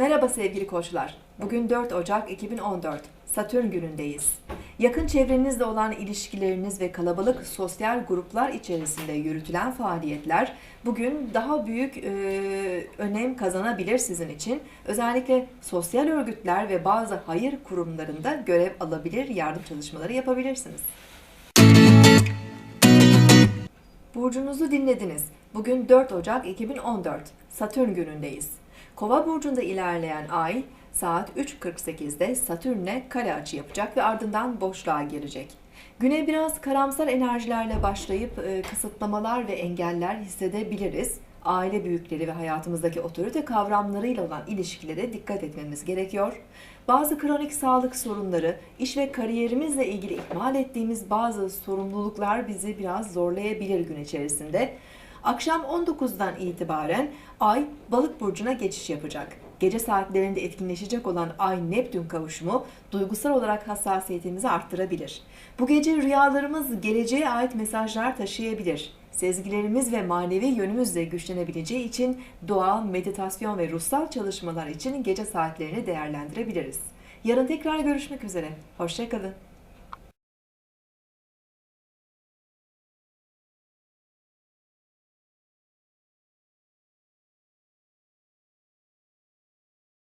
Merhaba sevgili koçlar. Bugün 4 Ocak 2014. Satürn günündeyiz. Yakın çevrenizle olan ilişkileriniz ve kalabalık sosyal gruplar içerisinde yürütülen faaliyetler bugün daha büyük e, önem kazanabilir sizin için. Özellikle sosyal örgütler ve bazı hayır kurumlarında görev alabilir, yardım çalışmaları yapabilirsiniz. Burcunuzu dinlediniz. Bugün 4 Ocak 2014. Satürn günündeyiz. Kova burcunda ilerleyen ay saat 3.48'de Satürn'e kare açı yapacak ve ardından boşluğa girecek. Güne biraz karamsar enerjilerle başlayıp e, kısıtlamalar ve engeller hissedebiliriz. Aile büyükleri ve hayatımızdaki otorite kavramlarıyla olan ilişkilere dikkat etmemiz gerekiyor. Bazı kronik sağlık sorunları, iş ve kariyerimizle ilgili ihmal ettiğimiz bazı sorumluluklar bizi biraz zorlayabilir gün içerisinde. Akşam 19'dan itibaren Ay Balık burcuna geçiş yapacak. Gece saatlerinde etkinleşecek olan Ay Neptün kavuşumu duygusal olarak hassasiyetimizi arttırabilir. Bu gece rüyalarımız geleceğe ait mesajlar taşıyabilir. Sezgilerimiz ve manevi yönümüz de güçlenebileceği için dua, meditasyon ve ruhsal çalışmalar için gece saatlerini değerlendirebiliriz. Yarın tekrar görüşmek üzere. Hoşçakalın.